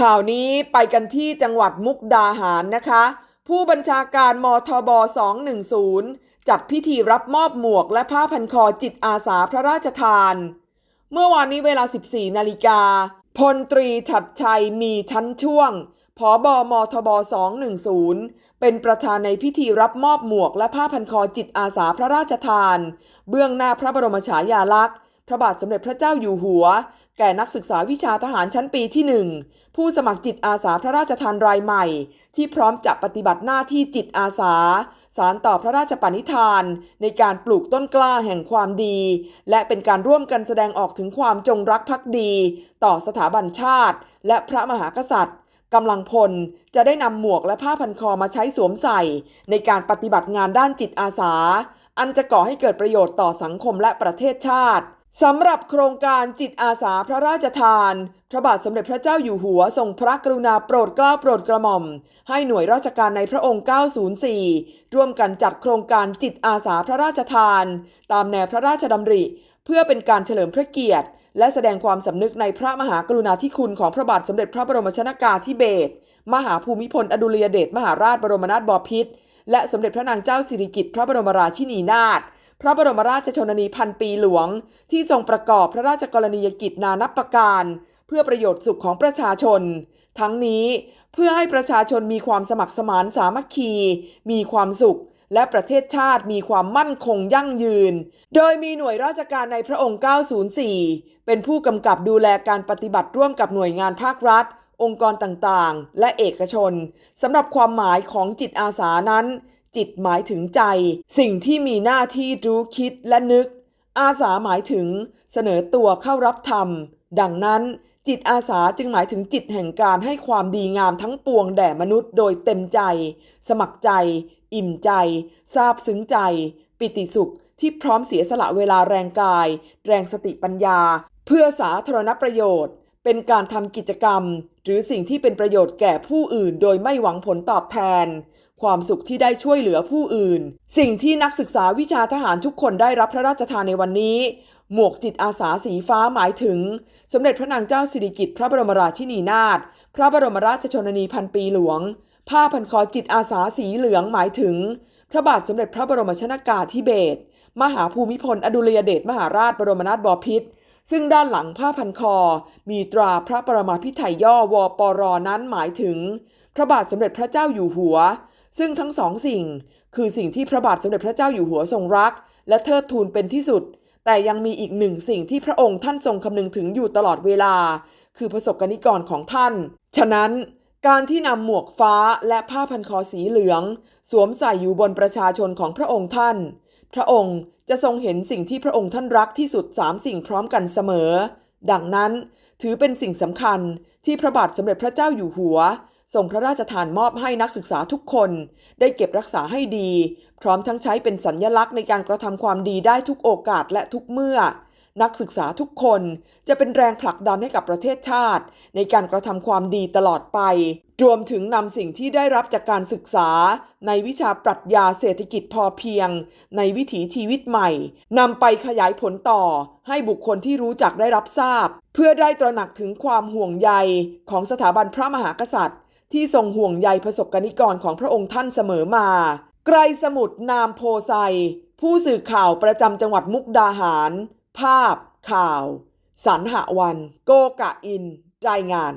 ข่าวนี้ไปกันที่จังหวัดมุกดาหารนะคะ ผู้บัญชาการมทบ 210 จัดพิธีรับมอบหมวกและผ้าพันคอจิตอาสาพระราชทาน เมื่อวานนี้เวลา 14 นาฬิกา พลตรีฉัดชัยมีชั้นช่วงผอบอมทบ 210 เป็นประธานในพิธีรับมอบหมวกและผ้าพันคอจิตอาสาพระราชทาน เบื้องหน้าพระบรมฉายาลักษณ์ พระบาทสมเด็จพระเจ้าอยู่หัว แก่นักศึกษาวิชาทหารชั้นปีที่ 1 ผู้สมัครจิตอาสาพระราชทานรายใหม่ ที่พร้อมจะปฏิบัติหน้าที่จิตอาสา สารต่อพระราชปณิธาน ในการปลูกต้นกล้าแห่งความดี และเป็นการร่วมกันแสดงออกถึงความจงรักภักดี ต่อสถาบันชาติ และพระมหากษัตริย์กำลังพลจะได้นำหมวกและผ้าพันคอมาใช้สวมใส่ ในการปฏิบัติงานด้านจิตอาสา อันจะก่อให้เกิดประโยชน์ต่อสังคมและประเทศชาติ สำหรับโครงการจิตอาสาพระราชทาน พระบาทสมเด็จพระเจ้าอยู่หัวทรงพระกรุณาโปรดเกล้าโปรดกระหม่อม ให้หน่วยราชการในพระองค์ 904 ร่วมกันจัดโครงการจิตอาสาพระราชทาน ตามแนวพระราชดำริ เพื่อเป็นการเฉลิมพระเกียรติ และแสดงความสำนึกในพระมหากรุณาธิคุณของพระบาทสมเด็จพระบรมชนากาธิเบศรมหาภูมิพลอดุลยเดชมหาราชบรมนาถบพิตรและสมเด็จพระนางเจ้าสิริกิติ์พระบรมราชินีนาถ พระบรมราชชนนีพันปีหลวง ที่ทรงประกอบพระราชกรณียกิจนานับประการ เพื่อประโยชน์สุขของประชาชน ทั้งนี้เพื่อให้ประชาชนมีความสมัครสมานสามัคคี มีความสุข และประเทศชาติมีความมั่นคงยั่งยืน โดยมีหน่วยราชการในพระองค์ 904 เป็นผู้กำกับดูแลการปฏิบัติร่วมกับหน่วยงานภาครัฐองค์กรต่างๆ และเอกชนสำหรับความหมายของจิตอาสานั้น จิตหมายถึงใจ สิ่งที่มีหน้าที่รู้คิดและนึก อาสาหมายถึงเสนอตัวเข้ารับธรรม ดังนั้นจิตอาสาจึงหมายถึงจิตแห่งการให้ความดีงามทั้งปวงแด่มนุษย์โดยเต็มใจ สมัครใจ อิ่มใจ ซาบซึ้งใจ ปิติสุขที่พร้อมเสียสละเวลาแรงกาย แรงสติปัญญา เพื่อสาธารณประโยชน์ เป็นการทำกิจกรรม หรือสิ่งที่เป็นประโยชน์แก่ผู้อื่นโดยไม่หวังผลตอบแทน ความสุขที่ได้ช่วยเหลือผู้อื่น สิ่งที่นักศึกษาวิชาทหารทุกคนได้รับพระราชทานในวันนี้ หมวกจิตอาสาสีฟ้าหมายถึง สมเด็จพระนางเจ้าสิริกิติ์พระบรมราชินีนาถพระบรมราชชนนีพันปีหลวง ผ้าพันคอจิตอาสาสีเหลืองหมายถึง พระบาทสมเด็จพระบรมชนากาธิเบศรมหาภูมิพลอดุลยเดชมหาราชบรมนาถบพิตรซึ่งด้านหลังผ้าพันคอ มีตราพระประมาพิไทยย่อวปรนั้นหมายถึง พระบาทสมเด็จพระเจ้าอยู่หัว ซึ่งทั้งสองสิ่ง คือสิ่งที่พระบาทสมเด็จพระเจ้าอยู่หัวทรงรัก และเทิดทูนเป็นที่สุด แต่ยังมีอีกหนึ่งสิ่งที่พระองค์ท่านทรงคำนึงถึงอยู่ตลอดเวลา คือประสบกนิกรของท่าน ฉะนั้นการที่นำหมวกฟ้าและผ้าพันคอสีเหลือง สวมใส่อยู่บนประชาชนของพระองค์ท่าน พระองค์จะทรงเห็นสิ่งที่พระองค์ท่านรักที่สุดสามสิ่งพร้อมกันเสมอ ดังนั้นถือเป็นสิ่งสำคัญที่พระบาทสมเด็จพระเจ้าอยู่หัว ทรงพระราชทานมอบให้นักศึกษาทุกคน ได้เก็บรักษาให้ดี พร้อมทั้งใช้เป็นสัญญลักษณ์ในการกระทำความดีได้ทุกโอกาสและทุกเมื่อ นักศึกษาทุกคนจะเป็นแรงผลักดันให้กับประเทศชาติ ในการกระทำความดีตลอดไป รวมถึงนำสิ่งที่ได้รับจากการศึกษา ในวิชาปรัชญาเศรษฐกิจพอเพียง ในวิถีชีวิตใหม่นำไปขยายผลต่อ ให้บุคคลที่รู้จักได้รับทราบ เพื่อได้ตระหนักถึงความห่วงใยของสถาบันพระมหากษัตริย์ ที่ทรงห่วงใยประสบกนิกรของพระองค์ท่านเสมอมา ไกรสมุทรนามโพไซ ผู้สื่อข่าวประจำจังหวัดมุกดาหาร ภาพ ข่าว สรรหวัน โกกะอิน รายงาน